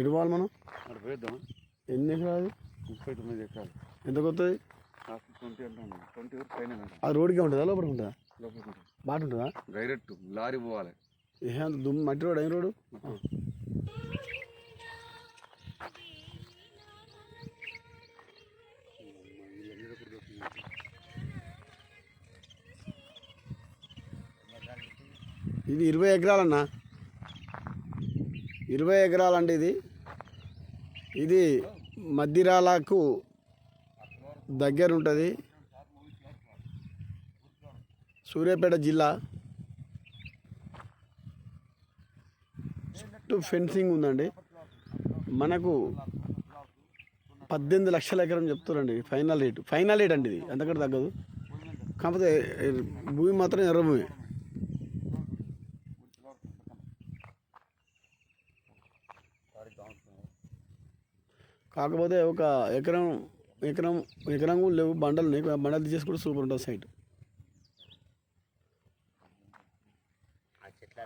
ఇడవాలి మనం? అక్కడ పోయిద్దాం ఎన్ని ఎకరాలు ముప్పై తొమ్మిది ఎకరాలు. ఎంత కొత్తది? ట్వంటీ అంటాను ట్వంటీ వరకు పైన అది రోడ్డుకే ఉంటుందా? లోపలికి ఉంటుందా? లోపలికి ఉంటుంది. బాట ఉంటుందా? డైరెక్ట్ లారీ పోవాలి. ఏ అంత దుమ్ము మట్టి రోడ్ ఏం రోడ్డు. ఇది ఇరవై ఎకరాలన్నా? ఇరవై ఎకరాలండి ఇది. ఇది మద్దిరాలకు దగ్గర ఉంటుంది సూర్యాపేట జిల్లా. చుట్టూ ఫెన్సింగ్ ఉందండి. మనకు పద్దెనిమిది లక్షల ఎకరం చెప్తారండి ఫైనల్ రేటు. ఫైనల్ రేట్ అండి ఇది. అంతకంటే తగ్గదు. కాకపోతే భూమి మాత్రం ఎర్ర భూమి కాకపోతే ఒక ఎకరం ఎకరం ఎకరం కూడా లేవు బండలు ఉన్నాయి బండలు తీసేసి కూడా సూపర్ ఉంటుంది సైట్. చెట్ల